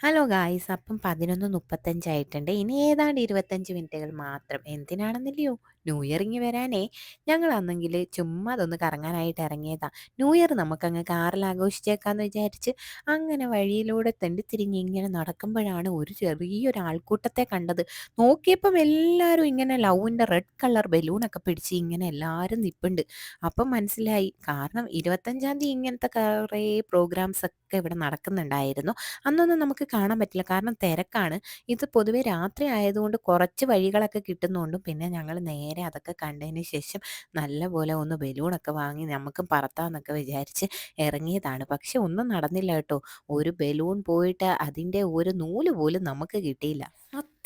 Hello guys അപ്പം പതിനൊന്ന് മുപ്പത്തഞ്ചായിട്ടുണ്ട് ഇനി ഏതാണ്ട് ഇരുപത്തഞ്ച് മിനിറ്റുകൾ മാത്രം. എന്തിനാണെന്നില്ലയോ? ന്യൂ ഇയർ ഇങ്ങി വരാനേ ഞങ്ങൾ അന്നെങ്കിൽ ചുമ്മാ അതൊന്ന് കറങ്ങാനായിട്ട് ഇറങ്ങിയതാ. ന്യൂ ഇയർ നമുക്കങ്ങ് കാറിൽ ആഘോഷിച്ചേക്കാന്ന് വിചാരിച്ച് അങ്ങനെ വഴിയിലൂടെ തെണ്ടി തിരിഞ്ഞ് ഇങ്ങനെ നടക്കുമ്പോഴാണ് ഒരു ചെറിയൊരു ആൾക്കൂട്ടത്തെ കണ്ടത്. നോക്കിയപ്പം എല്ലാവരും ഇങ്ങനെ ലവിന്റെ റെഡ് കളർ ബലൂണൊക്കെ പിടിച്ച് ഇങ്ങനെ എല്ലാവരും നിപ്പുണ്ട്. അപ്പം മനസ്സിലായി. കാരണം ഇരുപത്തഞ്ചാം തീയതി ഇങ്ങനത്തെ കുറേ പ്രോഗ്രാംസ് ഒക്കെ ഇവിടെ നടക്കുന്നുണ്ടായിരുന്നു. അന്നൊന്നും നമുക്ക് കാണാൻ പറ്റില്ല. കാരണം തിരക്കാണ്. ഇത് പൊതുവെ രാത്രി ആയതുകൊണ്ട് കുറച്ച് വഴികളൊക്കെ കിട്ടുന്നുണ്ടും പിന്നെ ഞങ്ങൾ നേരെ അതൊക്കെ കണ്ടതിന് ശേഷം നല്ലപോലെ ഒന്ന് ബലൂണൊക്കെ വാങ്ങി നമുക്ക് പറത്താമെന്നൊക്കെ വിചാരിച്ച് ഇറങ്ങിയതാണ്. പക്ഷെ ഒന്നും നടന്നില്ല കേട്ടോ. ഒരു ബലൂൺ പോയിട്ട് അതിന്റെ ഒരു നൂൽ പോലും നമുക്ക് കിട്ടിയില്ല.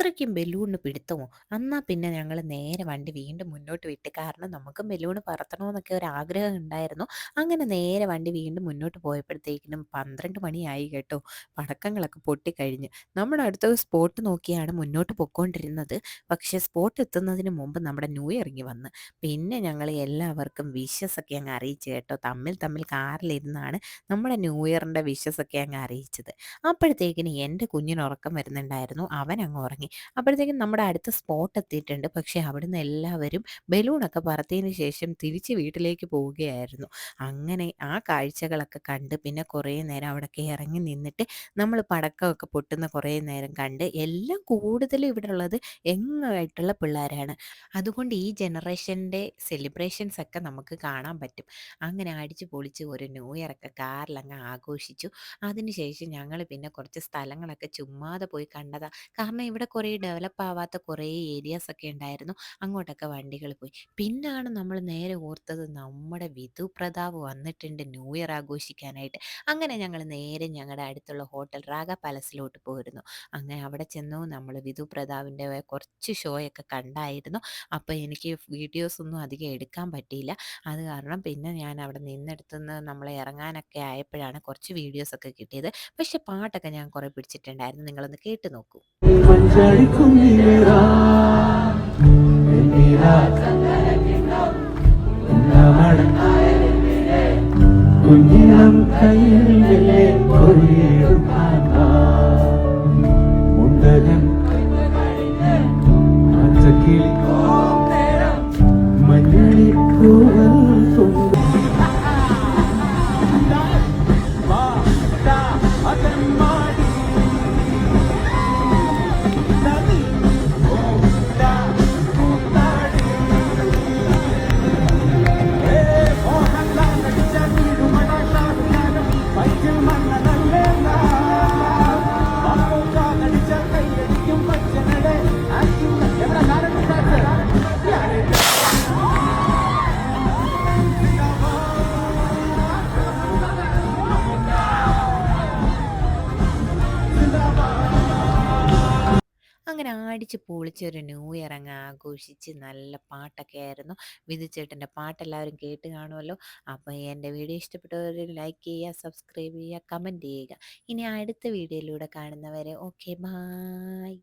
അത്രയ്ക്കും ബലൂണിന് പിടുത്തമോ? എന്നാൽ പിന്നെ ഞങ്ങൾ നേരെ വണ്ടി വീണ്ടും മുന്നോട്ട് വിട്ട് കാരണം നമുക്ക് ബലൂണ് പറത്തണമെന്നൊക്കെ ഒരു ആഗ്രഹം ഉണ്ടായിരുന്നു. അങ്ങനെ നേരെ വണ്ടി വീണ്ടും മുന്നോട്ട് പോയപ്പോഴത്തേക്കിനും പന്ത്രണ്ട് മണിയായി കേട്ടോ. പടക്കങ്ങളൊക്കെ പൊട്ടിക്കഴിഞ്ഞ്. നമ്മുടെ അടുത്ത സ്പോട്ട് നോക്കിയാണ് മുന്നോട്ട് പൊയ്ക്കൊണ്ടിരുന്നത് പക്ഷേ സ്പോട്ട് എത്തുന്നതിന് മുമ്പ് നമ്മുടെ ന്യൂ ഇറങ്ങി വന്ന്. പിന്നെ ഞങ്ങൾ എല്ലാവർക്കും വിഷസൊക്കെ അങ്ങ് അറിയിച്ചു കേട്ടോ. തമ്മിൽ തമ്മിൽ കാറിലിരുന്നാണ് നമ്മുടെ ന്യൂ ഇയറിന്റെ വിഷസൊക്കെ അങ്ങ് അറിയിച്ചത്. അപ്പോഴത്തേക്കിന് എന്റെ കുഞ്ഞിന് ഉറക്കം വരുന്നുണ്ടായിരുന്നു. അവൻ അങ്ങ് ഉറങ്ങി. അപ്പോഴത്തേക്കും നമ്മുടെ അടുത്ത സ്പോട്ട് എത്തിയിട്ടുണ്ട്. പക്ഷേ അവിടുന്ന് എല്ലാവരും ബലൂണൊക്കെ പറത്തിയതിന് ശേഷം തിരിച്ച് വീട്ടിലേക്ക് പോവുകയായിരുന്നു. അങ്ങനെ ആ കാഴ്ചകളൊക്കെ കണ്ട് പിന്നെ കുറേ നേരം അവിടെയൊക്കെ ഇറങ്ങി നിന്നിട്ട് നമ്മൾ പടക്കമൊക്കെ പൊട്ടുന്ന കുറേ നേരം കണ്ട് എല്ലാം കൂടുതലും ഇവിടെ ഉള്ളത് എങ്ങായിട്ടുള്ള പിള്ളേരാണ്. അതുകൊണ്ട് ഈ ജനറേഷന്റെ സെലിബ്രേഷൻസ് ഒക്കെ നമുക്ക് കാണാൻ പറ്റും. അങ്ങനെ അടിച്ച് പൊളിച്ച് ഒരു ന്യൂ ഇയർ ഒക്കെ കാറിലങ്ങ് ആഘോഷിച്ചു. അതിനുശേഷം ഞങ്ങൾ പിന്നെ കുറച്ച് സ്ഥലങ്ങളൊക്കെ ചുമ്മാതെ പോയി കണ്ടതാ. കാരണം ഇവിടെ കുറേ ഡെവലപ്പ് ആവാത്ത കുറേ ഏരിയാസ് ഒക്കെ ഉണ്ടായിരുന്നു. അങ്ങോട്ടൊക്കെ വണ്ടികൾ പോയി. പിന്നാണ് നമ്മൾ നേരെ ഓർത്തത് നമ്മുടെ വിധു പ്രതാപ് വന്നിട്ടുണ്ട് ന്യൂ ഇയർ ആഘോഷിക്കാനായിട്ട്. അങ്ങനെ ഞങ്ങൾ നേരെ ഞങ്ങളുടെ അടുത്തുള്ള ഹോട്ടൽ റാഗ പാലസിലോട്ട് പോയിരുന്നു. അങ്ങനെ അവിടെ ചെന്നു നമ്മൾ വിധു പ്രതാപിന്റെ കുറച്ച് ഷോയൊക്കെ കണ്ടായിരുന്നു. അപ്പോൾ എനിക്ക് വീഡിയോസൊന്നും അധികം എടുക്കാൻ പറ്റിയില്ല. അത് കാരണം പിന്നെ ഞാൻ അവിടെ നിന്നെടുത്തുനിന്ന് നമ്മൾ ഇറങ്ങാനൊക്കെ ആയപ്പോഴാണ് കുറച്ച് വീഡിയോസ് ഒക്കെ കിട്ടിയത്. പക്ഷെ പാട്ടൊക്കെ ഞാൻ കുറേ പിടിച്ചിട്ടുണ്ടായിരുന്നു. നിങ്ങളൊന്ന് കേട്ടു നോക്കൂ. മഞ്ചാടിക്കുന്നിലേറാ വെണ്ണിലാ കുഞ്ഞിളം അങ്ങനെ അടിച്ച് പൊളിച്ച് ഒരു ന്യൂ ഇയർ അങ്ങ് ആഘോഷിച്ച് നല്ല പാട്ടൊക്കെ ആയിരുന്നു. വിധിച്ചേട്ടന്റെ പാട്ട് എല്ലാവരും കേട്ട് കാണുമല്ലോ അപ്പോൾ എന്റെ വീഡിയോ ഇഷ്ടപ്പെട്ടവർ ലൈക്ക് ചെയ്യുക സബ്സ്ക്രൈബ് ചെയ്യുക കമന്റ് ചെയ്യുക. ഇനി അടുത്ത വീഡിയോയിലൂടെ കാണുന്നവരെ ഓക്കെ ബായ്